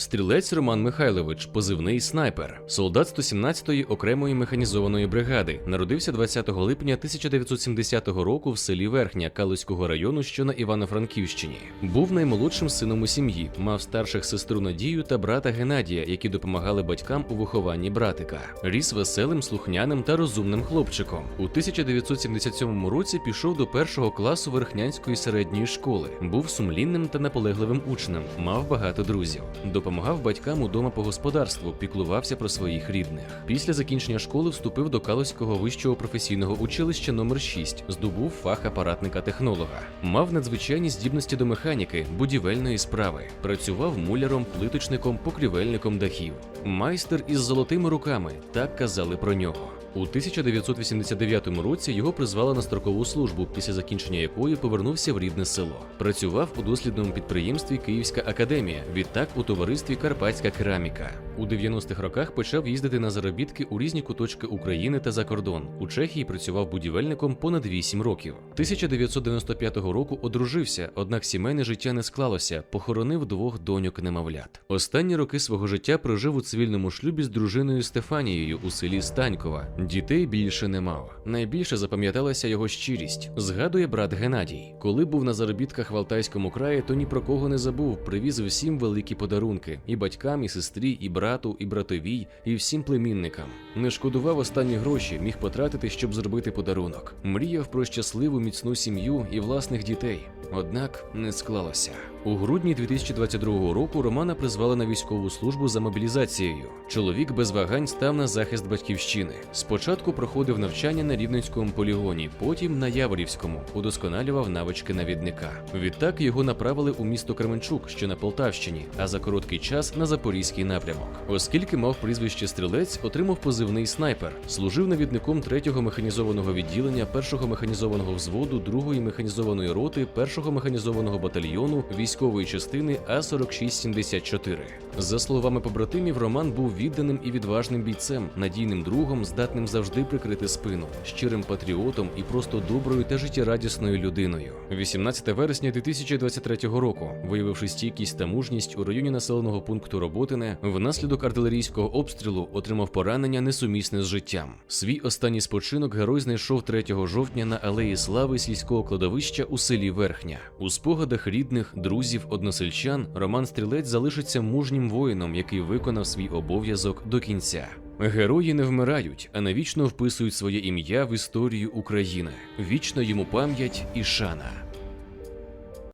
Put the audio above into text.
Стрілець Роман Михайлович, позивний снайпер, солдат 117-ї окремої механізованої бригади, народився 20 липня 1970 року в селі Верхня Калузького району, що на Івано-Франківщині. Був наймолодшим сином у сім'ї, мав старших сестру Надію та брата Геннадія, які допомагали батькам у вихованні братика. Ріс веселим, слухняним та розумним хлопчиком. У 1977 році пішов до першого класу Верхнянської середньої школи. Був сумлінним та наполегливим учнем, мав багато друзів. Допомагав батькам удома по господарству, піклувався про своїх рідних. Після закінчення школи вступив до Калузького вищого професійного училища номер 6 здобув фах апаратника технолога. Мав надзвичайні здібності до механіки, будівельної справи. Працював муляром, плиточником, покрівельником дахів. Майстер із золотими руками, так казали про нього. У 1989 році його призвали на строкову службу, після закінчення якої повернувся в рідне село. Працював у дослідному підприємстві Київська академія, відтак у товаристві Карпатська кераміка. У 90-х роках почав їздити на заробітки у різні куточки України та за кордон. У Чехії працював будівельником понад 8 років. 1995 року одружився, однак сімейне життя не склалося, похоронив двох доньок немовлят. Останні роки свого життя прожив у цивільному шлюбі з дружиною Стефанією у селі Станькова. Дітей більше не мав. Найбільше запам'яталася його щирість. Згадує брат Геннадій. Коли був на заробітках в Алтайському краї, то ні про кого не забув. Привіз всім великі подарунки і батькам, і сестрі, і брату, і братовій, і всім племінникам. Не шкодував останні гроші, міг потратити, щоб зробити подарунок. Мріяв про щасливу міцну сім'ю і власних дітей. Однак не склалося. У грудні 2022 року Романа призвали на військову службу за мобілізацією. Чоловік без вагань став на захист батьківщини. Спочатку проходив навчання на Рівненському полігоні, потім на Яворівському, удосконалював навички навідника. Відтак його направили у місто Кременчук, що на Полтавщині, а за короткий час на Запорізький напрямок. Оскільки мав прізвище стрілець, отримав позивний снайпер, служив навідником 3-го механізованого відділення 1-го механізованого взводу 2-ї механізованої роти 1-го механізованого батальйону військової частини А4674. За словами побратимів, Роман був відданим і відважним бійцем, надійним другом, здатним завжди прикрити спину, щирим патріотом і просто доброю та життєрадісною людиною. 18 вересня 2023 року, виявивши стійкість та мужність у районі населеного пункту Роботине, внаслідок артилерійського обстрілу отримав поранення несумісне з життям. Свій останній спочинок герой знайшов 3 жовтня на алеї слави сільського кладовища у селі Верхня. У спогадах рідних, друзів, односельчан Роман Стрілець залишиться мужнім воїном, який виконав свій обов'язок до кінця. Герої не вмирають, а навічно вписують своє ім'я в історію України. Вічна йому пам'ять і шана.